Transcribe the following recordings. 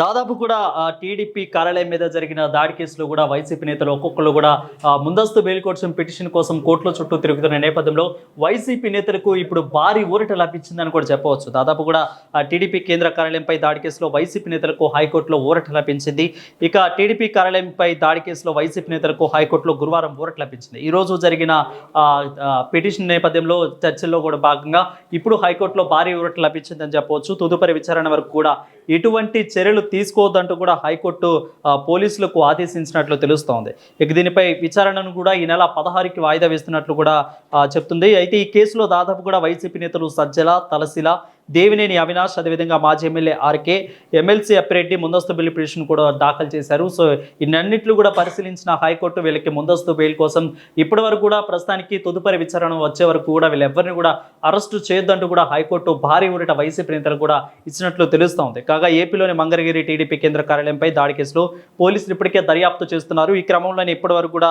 దాదాపు కూడా టీడీపీ కార్యాలయం మీద జరిగిన దాడి కేసులో కూడా వైసీపీ నేతలు ఒక్కొక్కరు కూడా ముందస్తు బెయిల్ కోసం పిటిషన్ కోసం కోర్టుల చుట్టూ తిరుగుతున్న నేపథ్యంలో వైసీపీ నేతలకు ఇప్పుడు భారీ ఊరట లభించిందని కూడా చెప్పవచ్చు. దాదాపు కూడా టీడీపీ కేంద్ర కార్యాలయంపై దాడి కేసులో వైసీపీ నేతలకు హైకోర్టులో ఊరట లభించింది. ఇక టీడీపీ కార్యాలయంపై దాడి కేసులో వైసీపీ నేతలకు హైకోర్టులో గురువారం ఊరట లభించింది. ఈరోజు జరిగిన పిటిషన్ నేపథ్యంలో చర్చల్లో కూడా భాగంగా ఇప్పుడు హైకోర్టులో భారీ ఊరట లభించిందని చెప్పవచ్చు. తదుపరి విచారణ వరకు కూడా ఇటువంటి చర్యలు తీసుకోవద్దంటూ కూడా హైకోర్టు పోలీసులకు ఆదేశించినట్లు తెలుస్తోంది. ఇక దీనిపై విచారణను కూడా ఈ నెల పదహారుకి వాయిదా వేస్తున్నట్లు కూడా చెప్తుంది. అయితే ఈ కేసులో దాదాపు కూడా వైసీపీ నేతలు సజ్జల తలసిల దేవినేని అవినాష్ అదేవిధంగా మాజీ ఎమ్మెల్యే ఆర్కే ఎమ్మెల్సీ అప్పిరెడ్డి ముందస్తు బెయిల్ పిటిషన్ కూడా దాఖలు చేశారు. సో ఇన్నన్నిట్లు కూడా పరిశీలించిన హైకోర్టు వీళ్ళకి ముందస్తు బెయిల్ కోసం ఇప్పటి వరకు కూడా ప్రస్తుతానికి తదుపరి విచారణ వచ్చే వరకు కూడా వీళ్ళెవ్వరిని కూడా అరెస్టు చేయొద్దంటూ కూడా హైకోర్టు భారీ ఊరట వైసీపీ నేతలు కూడా ఇచ్చినట్లు తెలుస్తోంది. కాగా ఏపీలోని మంగళగిరి టీడీపీ కేంద్ర కార్యాలయంపై దాడి కేసులో పోలీసులు ఇప్పటికే దర్యాప్తు చేస్తున్నారు. ఈ క్రమంలోనే ఇప్పటి వరకు కూడా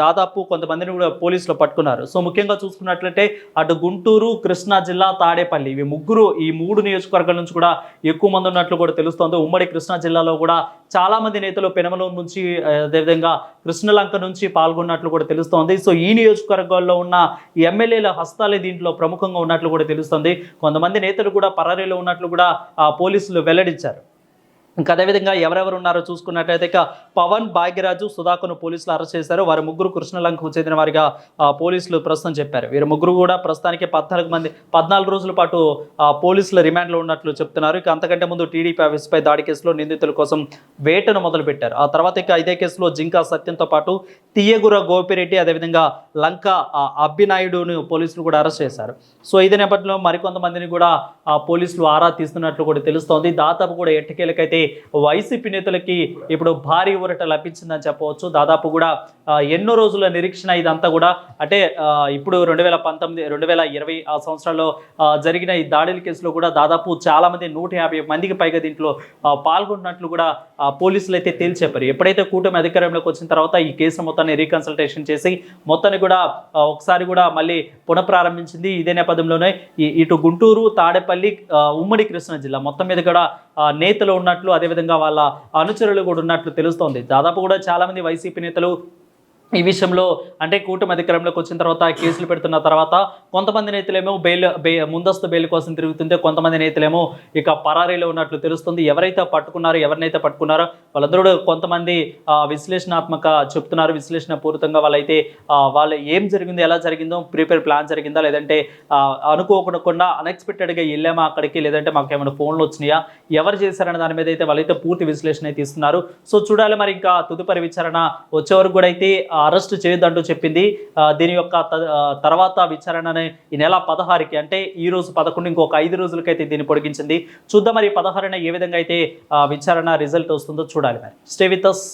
దాదాపు కొంతమందిని కూడా పోలీసులు పట్టుకున్నారు. సో ముఖ్యంగా చూసుకున్నట్లయితే అటు గుంటూరు కృష్ణా జిల్లా తాడేపల్లి ఇవి ముగ్గురు ఈ మూడు నియోజకవర్గాల నుంచి కూడా ఎక్కువ మంది ఉన్నట్లు కూడా తెలుస్తోంది. ఉమ్మడి కృష్ణా జిల్లాలో కూడా చాలామంది నేతలు పెనమలూరు నుంచి అదేవిధంగా కృష్ణలంక నుంచి పాల్గొన్నట్లు కూడా తెలుస్తోంది. సో ఈ నియోజకవర్గాల్లో ఉన్న ఎమ్మెల్యేల హస్తాలే దీంట్లో ప్రముఖంగా ఉన్నట్లు కూడా తెలుస్తోంది. కొంతమంది నేతలు కూడా పరారీలో ఉన్నట్లు కూడా పోలీసులు వెల్లడించారు. ఇంకా అదేవిధంగా ఎవరెవరు ఉన్నారో చూసుకున్నట్లయితే ఇక పవన్ భాగ్యరాజు సుధాకర్ను పోలీసులు అరెస్ట్ చేశారు. వారి ముగ్గురు కృష్ణలంకకు చెందిన వారిగా పోలీసులు ప్రస్తుతం చెప్పారు. వీరు ముగ్గురు కూడా ప్రస్తుతానికి పద్నాలుగు మంది పద్నాలుగు రోజుల పాటు పోలీసుల రిమాండ్లో ఉన్నట్లు చెప్తున్నారు. ఇక అంతకంటే ముందు టీడీపీ ఆఫీస్పై దాడి కేసులో నిందితుల కోసం వేటను మొదలుపెట్టారు. ఆ తర్వాత ఇక ఇదే కేసులో జింకా సత్యంతో పాటు తీయగుర గోపిరెడ్డి అదేవిధంగా లంక అబ్బినాయుడును పోలీసులు కూడా అరెస్ట్ చేశారు. సో ఇదే నేపథ్యంలో మరికొంతమందిని కూడా పోలీసులు ఆరా తీస్తున్నట్లు కూడా తెలుస్తోంది. దాదాపు కూడా ఎట్టకేలకైతే వైసీపీ నేతలకి ఇప్పుడు భారీ ఊరట లభించిందని చెప్పవచ్చు. దాదాపు కూడా ఎన్నో రోజుల నిరీక్షణ ఇదంతా కూడా. అంటే ఇప్పుడు రెండు వేల పంతొమ్మిది రెండు వేల ఇరవై ఆ సంవత్సరాల్లో జరిగిన ఈ దాడుల కేసులో కూడా దాదాపు చాలా మంది నూట యాభై మందికి పైగా దీంట్లో పాల్గొన్నట్లు కూడా పోలీసులు అయితే తేల్చెప్పారు ఎప్పుడైతే కూటమి అధికారంలోకి వచ్చిన తర్వాత ఈ కేసు మొత్తాన్ని రీకన్సల్టేషన్ చేసి మొత్తాన్ని కూడా ఒకసారి కూడా మళ్ళీ పునఃప్రారంభించింది. ఇదే నేపథ్యంలోనే ఇటు గుంటూరు తాడేపల్లి ఉమ్మడి కృష్ణా జిల్లా మొత్తం మీద కూడా నేతలు ఉన్నట్లు అదేవిధంగా వాళ్ళ అనుచరులు కూడా ఉన్నట్లు తెలుస్తోంది. దాదాపు కూడా చాలా మంది వైసీపీ నేతలు ఈ విషయంలో అంటే కూటమి అధికారంలోకి వచ్చిన తర్వాత కేసులు పెడుతున్న తర్వాత కొంతమంది నేతలేమో బెయిల్ బె ముందస్తు బెయిల్ కోసం తిరుగుతుంటే కొంతమంది నేతలేమో ఇక పరారీలో ఉన్నట్లు తెలుస్తుంది. ఎవరైతే పట్టుకున్నారో ఎవరినైతే పట్టుకున్నారో వాళ్ళందరూ కొంతమంది విశ్లేషణాత్మక చెప్తున్నారు. విశ్లేషణ పూరితంగా వాళ్ళైతే వాళ్ళు ఏం జరిగిందో ఎలా జరిగిందో ప్రిపేర్ ప్లాన్ జరిగిందా లేదంటే అనుకోకుండా అన్ఎక్స్పెక్టెడ్గా వెళ్ళామా అక్కడికి లేదంటే మాకు ఏమైనా ఫోన్లు వచ్చినాయా ఎవరు చేశారనే దాని మీద అయితే వాళ్ళైతే పూర్తి విశ్లేషణ అయితే ఇస్తున్నారు. సో చూడాలి మరి ఇంకా తుదుపరి విచారణ వచ్చే వరకు కూడా అయితే అరెస్ట్ చేయొద్దంటూ చెప్పింది. దీని యొక్క తర్వాత విచారణని ఈ నెల పదహారుకి అంటే ఈ రోజు పదకొండు ఇంకొక ఐదు రోజులకైతే దీన్ని పొడిగించింది. చూద్దాం మరి పదహారున ఏ విధంగా అయితే విచారణ రిజల్ట్ వస్తుందో చూడాలి మరి. Stay with us